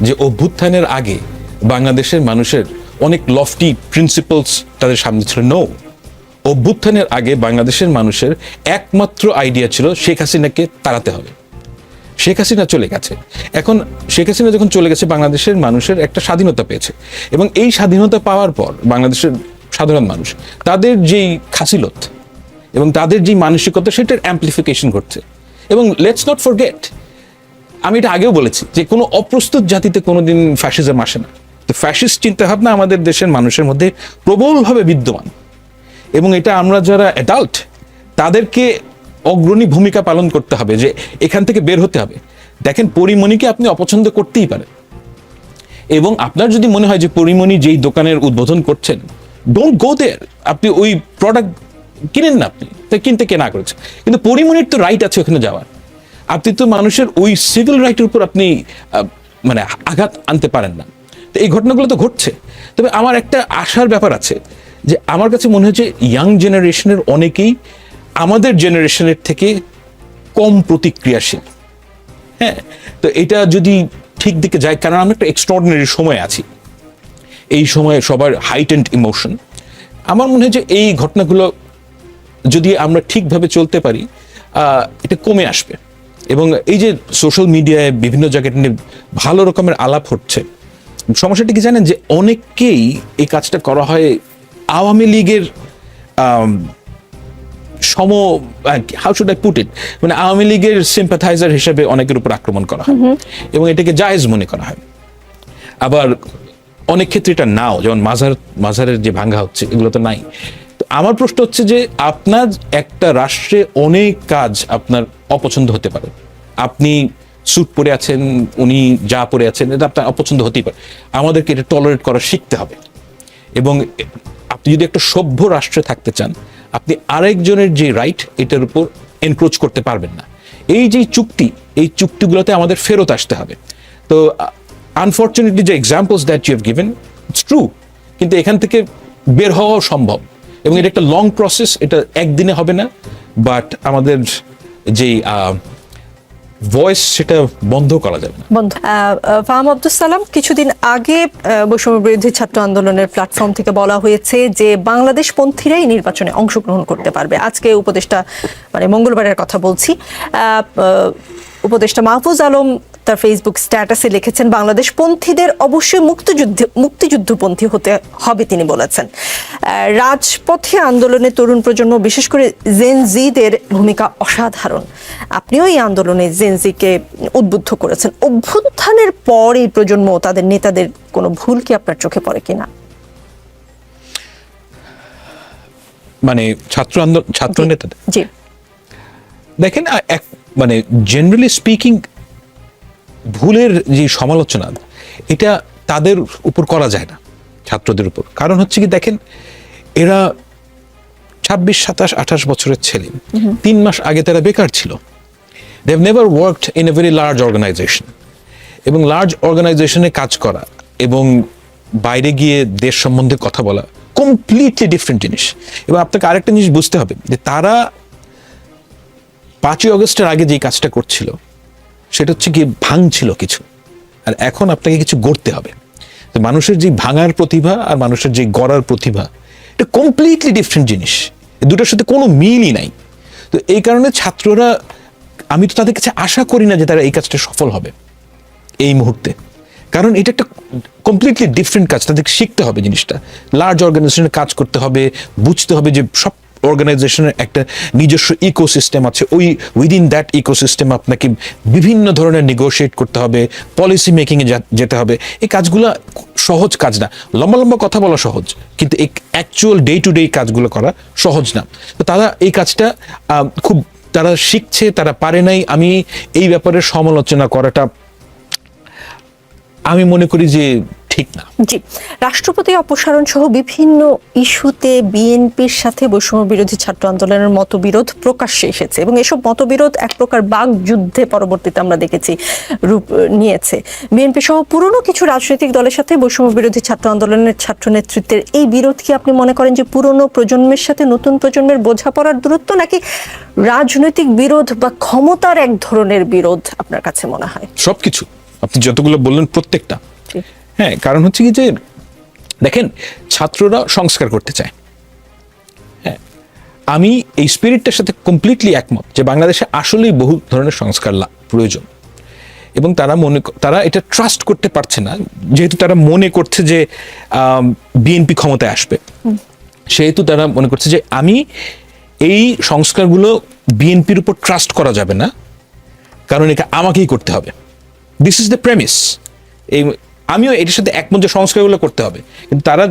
যে অভ্যুত্থানের আগে বাংলাদেশের মানুষের অনেক লফটি প্রিন্সিপালস তাদের সামনে ছিল। নো অভ্যুত্থানের আগে বাংলাদেশের মানুষের একমাত্র আইডিয়া ছিল শেখ হাসিনাকে তাড়াতে হবে। শেখ হাসিনা চলে গেছে। এখন শেখ হাসিনা যখন চলে গেছে, বাংলাদেশের মানুষের একটা স্বাধীনতা পেয়েছে। এবং এই স্বাধীনতা পাওয়ার পর বাংলাদেশের সাধারণ মানুষ, তাদের যেই খাসিলত এবং তাদের যেই মানসিকতা, সেটার অ্যাম্পলিফিকেশন ঘটছে। এবং লেটস নট ফরগেট আমি এটা আগেও বলেছি যে কোনো অপ্রস্তুত জাতিতে কোনোদিন ফ্যাসিজম আসে না। তো ফ্যাসিস্ট চিন্তাভাবনা আমাদের দেশের মানুষের মধ্যে প্রবলভাবে বিদ্যমান। এবং এটা আমরা যারা অ্যাডাল্ট তাদেরকে অগ্রণী ভূমিকা পালন করতে হবে যে এখান থেকে বের হতে হবে। দেখেন, পরিমণিকে আপনি অপছন্দ করতেই পারেন। এবং আপনার যদি মনে হয় যে পরিমণি যেই দোকানের উদ্বোধন করছেন ডোন্ট গো দেয়ার আপনি ওই প্রোডাক্ট কিনেন না আপনি তাই কিনতে কেনা করেছে। কিন্তু পরিমণির তো রাইট আছে ওখানে যাওয়ার। আপনি তো মানুষের ওই সিভিল রাইটের উপর আপনি মানে আঘাত আনতে পারেন না। তো এই ঘটনাগুলো তো ঘটছে। তবে আমার একটা আশার ব্যাপার আছে যে আমার কাছে মনে হচ্ছে ইয়াং জেনারেশনের অনেকেই আমাদের জেনারেশনের থেকে কম প্রতিক্রিয়াশীল। হ্যাঁ তো এটা যদি ঠিক দিকে যায়, কারণ আমরা একটা এক্সট্রাঅর্ডিনারি সময় আছি। এই সময়ে সবার হাইট অ্যান্ড ইমোশন আমার মনে হয় যে এই ঘটনাগুলো যদি আমরা ঠিকভাবে চলতে পারি এটা কমে আসবে। এবং এই যে সোশ্যাল মিডিয়ায় বিভিন্ন জায়গায় নিয়ে ভালো রকমের আলাপ হচ্ছে সমস্যাটি কি জানেন যে অনেককেই এই কাজটা করা হয় আওয়ামী লীগের some how should I put it মানে আওয়ামী লীগের সিম্পাথাইজার হিসেবে অনেকের উপর আক্রমণ করা হয় এবং এটাকে জায়েজ মনে করা হয়। আবার অনেক ক্ষেত্রে এটা নাও যেমন মাঝার মাঝারের যে ভাঙ্গা হচ্ছে এগুলো তো নাই। আমার প্রশ্ন হচ্ছে যে আপনার একটা রাষ্ট্রে অনেক কাজ আপনার অপছন্দ হতে পারে। আপনি স্যুট পরে আছেন, উনি যা পরে আছেন, এটা আপনার অপছন্দ হতেই পারে। আমাদেরকে এটা টলারেট করা শিখতে হবে। এবং আপনি যদি একটা সভ্য রাষ্ট্রে থাকতে চান, আপনি আরেকজনের যে রাইট এটার উপর এনক্রোচ করতে পারবেন না। এই যে চুক্তি, এই চুক্তিগুলোতে আমাদের ফেরত আসতে হবে। তো আনফর্চুনেটলি যে examples that you have given it's true কিন্তু এখান থেকে বের হওয়াও সম্ভব। এবং এটা একটা লং প্রসেস এটা একদিনে হবে না বাট আমাদের যেই ভয়েস সেটা বন্ধ করা যাবে না। ফাহাম আব্দুল সালাম, কিছুদিন আগে বৈষম্য বিরোধী ছাত্র আন্দোলনের প্ল্যাটফর্ম থেকে বলা হয়েছে যে বাংলাদেশ পন্থীরাই নির্বাচনে অংশগ্রহণ করতে পারবে। আজকে উপদেষ্টা মানে মঙ্গলবারের কথা বলছি। উপদেষ্টা মাহফুজ আলম তার ফেসবুক স্ট্যাটাসে লিখেছেন বাংলাদেশ পন্থীদের অবশ্যই মুক্তিযুদ্ধ মুক্তিযুদ্ধপন্থী হতে হবে তিনি বলেছেন। রাজপথে আন্দোলনে তরুণ প্রজন্ম বিশেষ করে জেনজিদের ভূমিকা অসাধারণ। আপনিও এই আন্দোলনে জেনজিকে উদ্বুদ্ধ করেছেন। অভ্যুত্থানের পর এই প্রজন্ম তাদের নেতাদের কোনো ভুল কি আপনার চোখে পড়ে কিনা? মানে ছাত্র আন্দোলন ছাত্র নেতাদের? জি। দেখেন এক মানে জেনারেলি স্পিকিং ভুলের যে সমালোচনা এটা তাদের উপর করা যায় না ছাত্রদের উপর। কারণ হচ্ছে কি দেখেন এরা ছাব্বিশ সাতাশ আঠাশ বছরের ছেলে। তিন মাস আগে তারা বেকার ছিল। They have never worked in a very large organisation এবং লার্জ অর্গানাইজেশনে কাজ করা এবং বাইরে গিয়ে দেশ সম্বন্ধে কথা বলা কমপ্লিটলি ডিফারেন্ট জিনিস। এবং আপনাকে আরেকটা জিনিস বুঝতে হবে যে তারা পাঁচই অগস্টের আগে যে কাজটা করছিল, সেটা হচ্ছে কি ভাঙছিল কিছু। আর এখন আপনাকে কিছু গড়তে হবে। মানুষের যে ভাঙার প্রতিভা আর মানুষের যে গড়ার প্রতিভা, এটা কমপ্লিটলি ডিফারেন্ট জিনিস। দুটোর সাথে কোনো মিলই নাই। তো এই কারণে ছাত্ররা, আমি তো তাদের কাছে আশা করি না যে তারা এই কাজটা সফল হবে। এই মুহূর্তে। কারণ এটা একটা কমপ্লিটলি ডিফারেন্ট কাজ। তাদেরকে শিখতে হবে জিনিসটা। লার্জ অর্গানাইজেশনে কাজ করতে হবে, বুঝতে হবে যে সব অর্গানাইজেশনের একটা নিজস্ব ইকোসিস্টেম আছে। ওই উইদিন দ্যাট ইকোসিস্টেম আপনাকে বিভিন্ন ধরনের নেগোশিয়েট করতে হবে পলিসি মেকিংয়ে যেতে হবে। এই কাজগুলো সহজ কাজ না। লম্বা লম্বা কথা বলা সহজ, কিন্তু এই অ্যাকচুয়াল ডে টু ডে কাজগুলো করা সহজ না। তো তারা এই কাজটা খুব তারা শিখছে, তারা পারে নাই। আমি এই ব্যাপারে সমালোচনা করাটা, আমি মনে করি যে ঠিক না। জি। রাষ্ট্রপতি অপসারণ সহ বিভিন্ন ইস্যুতে বিএনপির সাথে বৈষম্য বিরোধী ছাত্র আন্দোলনের মতবিরোধ প্রকাশ্যে এসেছে এবং এসব মতবিরোধ এক প্রকার বাক যুদ্ধে পরবর্তীতে আমরা দেখেছি রূপ নিয়েছে। বিএনপি সহ পুরনো কিছু রাজনৈতিক দলের সাথে বৈষম্য বিরোধী ছাত্র আন্দোলনের ছাত্র নেতৃত্বের এই বিরোধ কি আপনি মনে করেন যে পুরনো প্রজন্মের সাথে নতুন প্রজন্মের বোঝাপড়ার দূরত্ব নাকি রাজনৈতিক বিরোধ বা ক্ষমতার এক ধরনের বিরোধ আপনার কাছে মনে হয়? সবকিছু। আপনি যতগুলো বললেন প্রত্যেকটা। হ্যাঁ কারণ হচ্ছে কি যে দেখেন ছাত্ররা সংস্কার করতে চায়। হ্যাঁ আমি এই স্পিরিটটার সাথে কমপ্লিটলি একমত যে বাংলাদেশে আসলেই বহু ধরনের সংস্কার প্রয়োজন। এবং তারা মনে তারা এটা ট্রাস্ট করতে পারছে না যেহেতু তারা মনে করছে যে বিএনপি ক্ষমতায় আসবে। সেহেতু তারা মনে করছে যে আমি এই সংস্কারগুলো বিএনপির উপর ট্রাস্ট করা যাবে না কারণ এটা আমাকেই করতে হবে। দিস ইজ দ্য প্রেমিস এই আমিও এটির সাথে একমত যে সংস্কারগুলো করতে হবে। কিন্তু তারা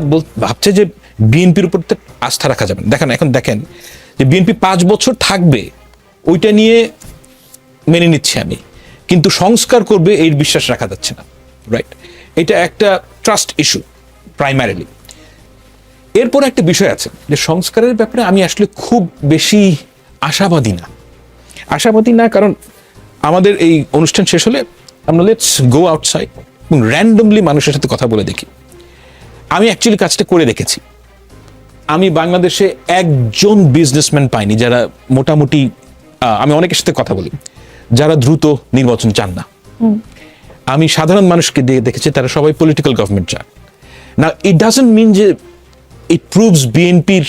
ভাবছে যে বিএনপির উপর আস্থা রাখা যাবে দেখেন, এখন দেখেন যে বিএনপি পাঁচ বছর থাকবে, ওইটা নিয়ে মেনে নিচ্ছি আমি। কিন্তু সংস্কার করবে এর বিশ্বাস রাখা যাচ্ছে না রাইট এটা একটা ট্রাস্ট ইস্যু প্রাইমারিলি এরপর একটা বিষয় আছে যে সংস্কারের ব্যাপারে আমি আসলে খুব বেশি আশাবাদী না। আশাবাদী না, কারণ আমাদের এই অনুষ্ঠান শেষ হলে আমরা লেটস গো আউটসাইড র্যান্ডমলি মানুষের সাথে কথা বলে দেখি। আমি অ্যাকচুয়ালি কাজটা করে দেখেছি। আমি বাংলাদেশে একজন বিজনেসম্যান পাইনি যারা মোটামুটি আমি অনেকের সাথে কথা বলি, যারা দ্রুত নির্বাচন চান না। আমি সাধারণ মানুষকে দিয়ে দেখেছি, তারা সবাই পলিটিক্যাল গভর্নমেন্ট চান। না ইট ডাজন্ট মিন যে ইট প্রুভস বিএনপির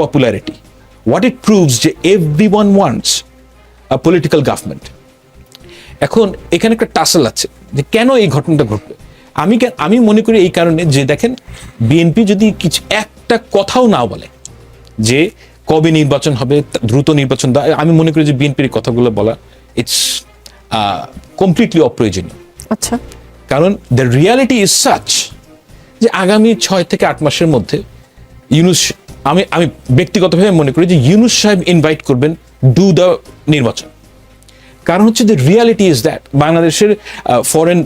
পপুলারিটি হোয়াট ইট প্রুভস যে everyone wants a political government এখন এখানে একটা টাসেল আছে যে কেন এই ঘটনাটা ঘটবে আমি আমি মনে করি এই কারণে যে দেখেন বিএনপি যদি কিছু একটা কথাও না বলে যে কবে নির্বাচন হবে দ্রুত নির্বাচন আমি মনে করি যে বিএনপির কথাগুলো বলা ইটস কমপ্লিটলি অপ্রয়োজনীয়। আচ্ছা। কারণ দ্য রিয়ালিটি ইজ সাচ যে আগামী ছয় থেকে আট মাসের মধ্যে ইউনুস আমি আমি ব্যক্তিগতভাবে মনে করি যে ইউনুস সাহেব ইনভাইট করবেন ডু দ্য নির্বাচন। কারণ হচ্ছে দ্য রিয়ালিটি ইজ দ্যাট বাংলাদেশের ফরেন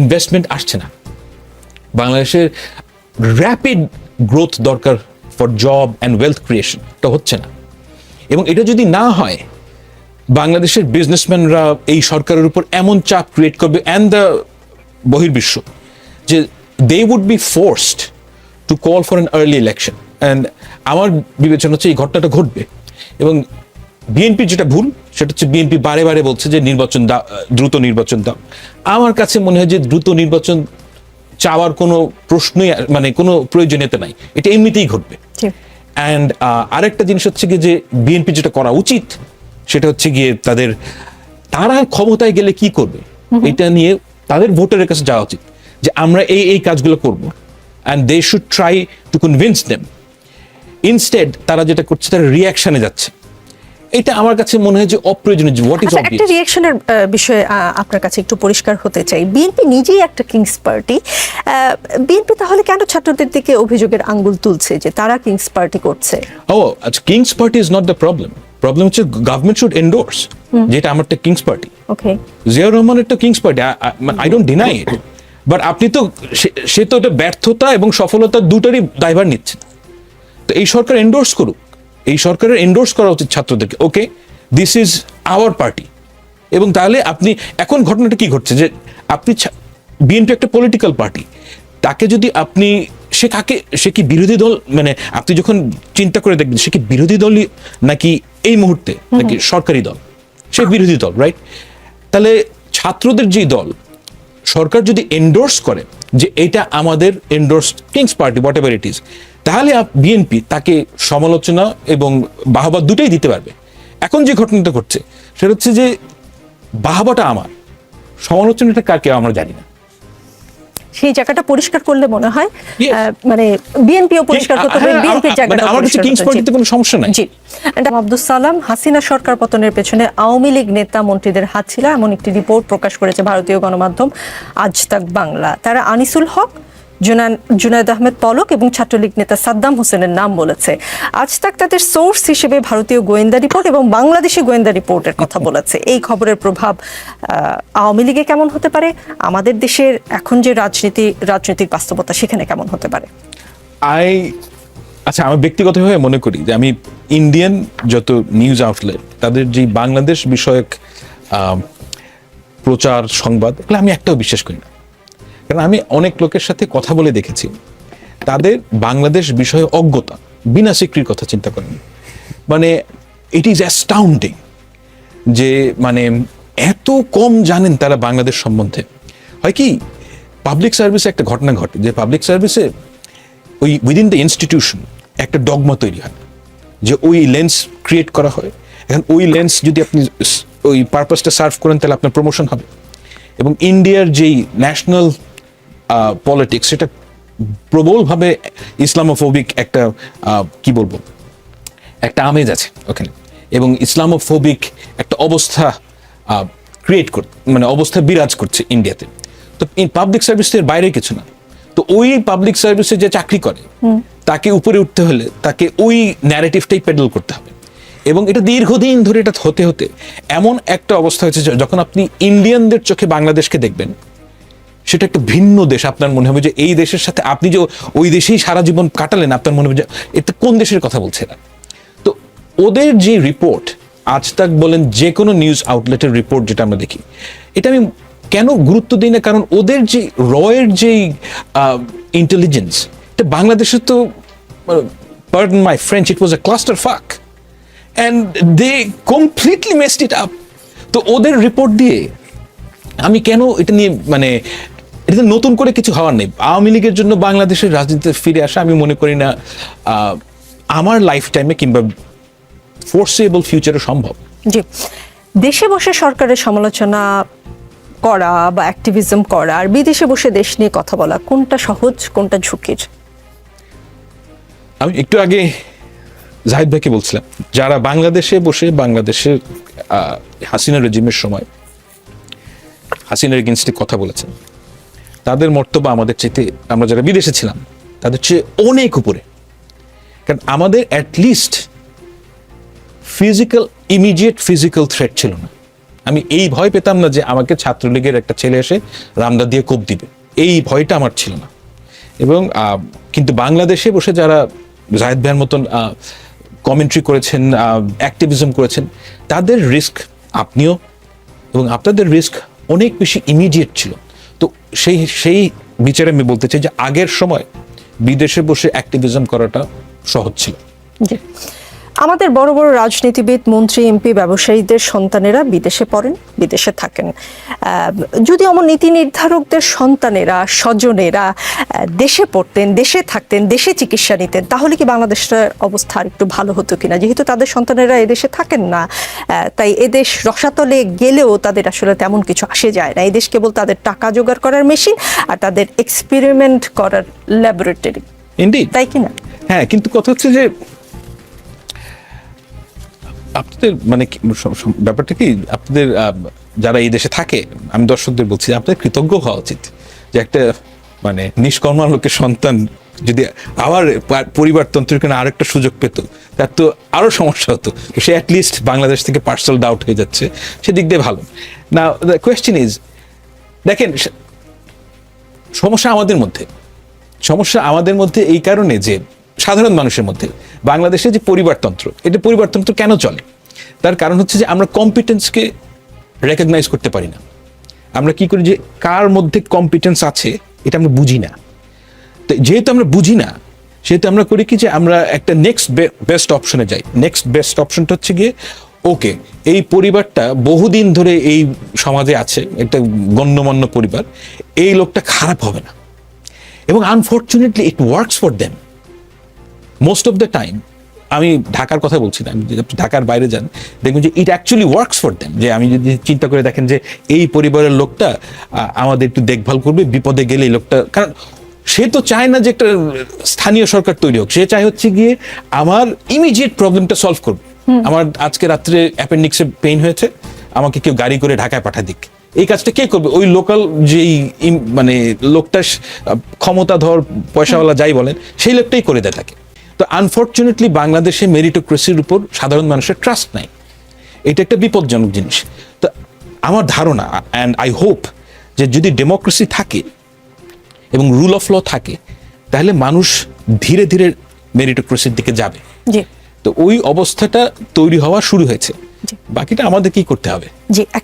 ইনভেস্টমেন্ট আসছে না। বাংলাদেশের র্যাপিড গ্রোথ দরকার for job and wealth creation এটা হচ্ছে না। এবং এটা যদি না হয়, বাংলাদেশের বিজনেসম্যানরা এই সরকারের উপর এমন চাপ ক্রিয়েট করবে অ্যান্ড দ্য বহির্বিশ্ব যে they would be forced to call for an early election and আমার বিবেচনা হচ্ছে এই ঘটনাটা ঘটবে। এবং বিএনপি যেটা ভুল সেটা হচ্ছে বিএনপি বারে বারে বলছে যে নির্বাচন দাও দ্রুত নির্বাচন দাও। আমার কাছে মনে হয় যে দ্রুত নির্বাচন চাওয়ার কোনো প্রশ্নই মানে কোনো প্রয়োজনীয়তা নাই। এটা এমনিতেই ঘটবে। অ্যান্ড আরেকটা জিনিস হচ্ছে গিয়ে যে বিএনপি যেটা করা উচিত সেটা হচ্ছে গিয়ে তাদের তারা ক্ষমতায় গেলে কি করবে? এটা নিয়ে তাদের ভোটারের কাছে যাওয়া উচিত যে আমরা এই এই কাজগুলো করব। And they should try to convince them instead তারা যেটা করছে তারা রিয়াকশনে যাচ্ছে। এটা আমার কাছে মনে হয় যে অপ্রয়োজনীয় হোয়াট ইজ আচ্ছা একটা রিয়েকশনের বিষয়ে আপনার কাছে একটু পরিষ্কার হতে চাই। বিএনপি নিজেই একটা কিংস পার্টি বিএনপি তাহলে কেন ছাত্রদের দিকে অভিযোগের আঙ্গুল তুলছে যে তারা কিংস পার্টি করছে? ও আচ্ছা king's party is not the problem problem হচ্ছে গভর্নমেন্ট শুড এন্ডোর্স যেটা আমারটা কিংস পার্টি ওকে জিয়াউর রহমানের তো king's party I don't deny it but আপনি তো সে- সে তো এটা ব্যর্থতা এবং সফলতা দুটারই দায়ভার নিচ্ছেন। তো এই সরকার এন্ডোর্স করুক। এই সরকারের এন্ডোর্স করা উচিত ছাত্রদেরকে। Okay this is our party এবং তাহলে আপনি এখন ঘটনাটা কি ঘটছে যে আপনি বিএনপি একটা পলিটিক্যাল পার্টি তাকে যদি আপনি সে কাকে সে কি বিরোধী দল? মানে আপনি যখন চিন্তা করে দেখবেন সে কি বিরোধী দলই নাকি এই মুহূর্তে নাকি সরকারি দল? সে বিরোধী দল রাইট তাহলে ছাত্রদের যে দল সরকার যদি এন্ডোর্স করে যে এটা আমাদের endorse king's party whatever it is তাহলে বিএনপি তাকে সমালোচনা এবং বাহবা দুটোই দিতে পারবে। এখন যে ঘটনাটা ঘটছে, সেটা হচ্ছে যে বাহবাটা আমার। সমালোচনাটা কারকে আমরা জানি না। সেই জায়গাটা পরিষ্কার করলে মনে হয় মানে বিএনপিও পরিষ্কার করতে হবে বিএনপির জায়গাটা মানে আমার কাছে কিংস পার্টিতে কোনো সমস্যা নাই? জি। এন্ড আব্দুল সালাম হাসিনা সরকার পতনের পেছনে আওয়ামী লীগ নেতা মন্ত্রীদের হাত ছিল এমন একটি রিপোর্ট প্রকাশ করেছে ভারতীয় গণমাধ্যম আজ তক বাংলা। তারা আনিসুল হক জুনান জুনায়দ আহমেদ পলক এবং ছাত্রলীগ নেতা সাদ্দাম হোসেনের নাম বলেছে। আজ তাক তাদের সোর্স হিসেবে ভারতীয় গোয়েন্দা রিপোর্ট এবং বাংলাদেশি গোয়েন্দা রিপোর্টের কথা বলেছে। এই খবরের প্রভাব আওয়ামী লীগে কেমন হতে পারে? আমাদের দেশের এখন যে রাজনীতি রাজনৈতিক বাস্তবতা সেখানে কেমন হতে পারে? আই আচ্ছা আমি ব্যক্তিগতভাবে মনে করি যে আমি ইন্ডিয়ান যত নিউজ আউটলেট তাদের যে বাংলাদেশ বিষয়ক প্রচার সংবাদ এগুলো আমি একটাও বিশ্বাস করি না। কারণ আমি অনেক লোকের সাথে কথা বলে দেখেছি। তাদের বাংলাদেশ বিষয়ে অজ্ঞতা, বিনা স্বীকৃতির কথা চিন্তা করেন। মানে ইট ইজ অ্যাস্টাউন্ডিং যে মানে এত কম জানেন তারা বাংলাদেশ সম্বন্ধে। হয় কি পাবলিক সার্ভিসে একটা ঘটনা ঘটে যে পাবলিক সার্ভিসে ওই উইদিন দ্য ইনস্টিটিউশন একটা ডগমা তৈরি হয় যে, ওই লেন্স ক্রিয়েট করা হয়। এখন ওই লেন্স যদি আপনি ওই পারপাসটা সার্ভ করেন, তাহলে আপনার প্রমোশন হবে। এবং ইন্ডিয়ার যেই ন্যাশনাল পলিটিক্স সেটা প্রবলভাবে ইসলামোফোবিক একটা কি বলব একটা আমেজ আছে ওখানে। এবং ইসলামোফোবিক একটা অবস্থা ক্রিয়েট কর মানে অবস্থা বিরাজ করছে ইন্ডিয়াতে তো পাবলিক সার্ভিস এর বাইরে কিছু না। তো ওই পাবলিক সার্ভিসে যে চাকরি করে তাকে উপরে উঠতে হলে তাকে ওই ন্যারেটিভটাই পেডেল করতে হবে। এবং এটা দীর্ঘদিন ধরে এটা হতে হতে এমন একটা অবস্থা হয়েছে যখন আপনি ইন্ডিয়ানদের চোখে বাংলাদেশকে দেখবেন সেটা একটা ভিন্ন দেশ আপনার মনে হবে যে এই দেশের সাথে আপনি যে ওই দেশেই সারা জীবন কাটালেন, আপনার মনে হবে যে এটা কোন দেশের কথা বলছে এরা? তো ওদের যে রিপোর্ট আজ তাক বলেন যে কোনো নিউজ আউটলেটের রিপোর্ট যেটা আমরা দেখি, এটা আমি কেন গুরুত্ব দিই না? কারণ ওদের যে রয়ের যে ইন্টেলিজেন্স এটা বাংলাদেশের তো my French it was a cluster fuck and they completely messed it up তো ওদের রিপোর্ট দিয়ে আমি কেন এটা নিয়ে মানে এটা নতুন করে কিছু হওয়ার নেই। আওয়ামী লীগের জন্য বাংলাদেশের রাজনীতিতে ফিরে আসা আমি মনে করি না আমার লাইফ টাইমে কিংবা ফোর্সেবল ফিউচারে সম্ভব। জি। দেশে বসে সরকারের সমালোচনা করা বা অ্যাক্টিভিজম করা আর বিদেশে বসে দেশ নিয়ে কথা বলা কোনটা সহজ কোনটা ঝুঁকির? আমি একটু আগে জাহিদ ভাইকে বলছিলাম যারা বাংলাদেশে বসে বাংলাদেশের হাসিনা রেজিমের সময় হাসিনার এগেনস্টে কথা বলেছেন তাদের মর্তব্য আমাদের চাইতে, আমরা যারা বিদেশে ছিলাম, তাদের চেয়ে অনেক উপরে। কারণ আমাদের at least physical immediate physical threat ছিল না। আমি এই ভয় পেতাম না যে আমাকে ছাত্রলীগের একটা ছেলে এসে রামদা দিয়ে কোপ দিবে। এই ভয়টা আমার ছিল না। এবং কিন্তু বাংলাদেশে বসে যারা জাহেদ ভাইয়ের মতন কমেন্ট্রি করেছেন অ্যাক্টিভিজম করেছেন, তাদের রিস্ক আপনিও এবং আপনাদের রিস্ক অনেক বেশি ইমিডিয়েট ছিল। তো সেই সেই বিচারে আমি বলতে চাই যে আগের সময় বিদেশে বসে অ্যাক্টিভিজম করাটা সহজ ছিল। আমাদের বড় বড় রাজনীতিবিদ মন্ত্রী এমপি ব্যবসায়ীদের সন্তানেরা বিদেশে পড়েন বিদেশে থাকেন। যদি আমার নীতি নির্ধারকদের সন্তানেরা স্বজনেরা দেশে পড়তেন দেশে থাকতেন দেশে চিকিৎসা নিতেন তাহলে কি বাংলাদেশের অবস্থা একটু ভালো হতো কিনা? যেহেতু তাদের সন্তানেরা এদেশে থাকেন না তাই এদেশ রসাতলে গেলেও তাদের আসলে তেমন কিছু আসে যায় না। এদেশ কেবল তাদের টাকা জোগাড় করার মেশিন আর তাদের এক্সপেরিমেন্ট করার ল্যাবরেটরি তাই কিনা? হ্যাঁ কিন্তু কথা হচ্ছে যে আপনাদের মানে ব্যাপারটা কি, আপনাদের যারা এই দেশে থাকে, আমি দর্শকদের বলছি আপনাদের কৃতজ্ঞ হওয়া উচিত যে একটা মানে নিষ্কর্মা লোকের সন্তান যদি আবার পরিবারতন্ত্রের কোনো আরেকটা সুযোগ পেত, তার তো আরও সমস্যা হতো। তো সে অ্যাটলিস্ট বাংলাদেশ থেকে পার্সেল ডাউট হয়ে যাচ্ছে সেদিক দিয়ে ভালো। না দ্য কোয়েশ্চেন ইজ দেখেন সমস্যা আমাদের মধ্যে। সমস্যা আমাদের মধ্যে এই কারণে যে সাধারণ মানুষের মধ্যে বাংলাদেশে যে পরিবারতন্ত্র, এটা পরিবারতন্ত্র কেন চলে? তার কারণ হচ্ছে যে আমরা কম্পিটেন্সকে রেকগনাইজ করতে পারি না। আমরা কি করি যে কার মধ্যে কম্পিটেন্স আছে, এটা আমরা বুঝি না। তো যেহেতু আমরা বুঝি না, সেহেতু আমরা করি কি যে আমরা একটা নেক্সট বেস্ট অপশনে যাই। নেক্সট বেস্ট অপশনটা হচ্ছে গিয়ে ওকে এই পরিবারটা বহুদিন ধরে এই সমাজে আছে, একটা গণ্যমান্য পরিবার, এই লোকটা খারাপ হবে না। এবং unfortunately it works for them most of the time আমি ঢাকার কথা বলছি না যদি আপনি ঢাকার বাইরে যান দেখবেন যে it actually works for them যে আমি যদি চিন্তা করে দেখেন যে এই পরিবারের লোকটা আমাদের একটু দেখভাল করবে বিপদে গেলে এই লোকটা কারণ সে তো চায় না যে একটা স্থানীয় সরকার তৈরি হোক সে চায় হচ্ছে গিয়ে আমার ইমিডিয়েট প্রবলেমটা সলভ করবে আমার আজকে রাত্রে অ্যাপেন্ডিক্সে পেইন হয়েছে আমাকে কেউ গাড়ি করে ঢাকায় পাঠা দিক। এই কাজটা কে করবে? ওই লোকাল যেই মানে লোকটা ক্ষমতাধর পয়সাওয়ালা যাই বলেন সেই লোকটাই করে দেয় তাকে। তো আনফর্চুনেটলি বাংলাদেশে মেরিটোক্রেসির উপর সাধারণ মানুষের ট্রাস্ট নাই। এটা একটা বিপজ্জনক জিনিস। তো আমার ধারণা অ্যান্ড আই হোপ যে যদি ডেমোক্রেসি থাকে এবং রুল অফ ল থাকে তাহলে মানুষ ধীরে ধীরে মেরিটোক্রেসির দিকে যাবে। তো ওই অবস্থাটা তৈরি হওয়া শুরু হয়েছে। বাকিটা আমাদের কি করতে হবে? একটা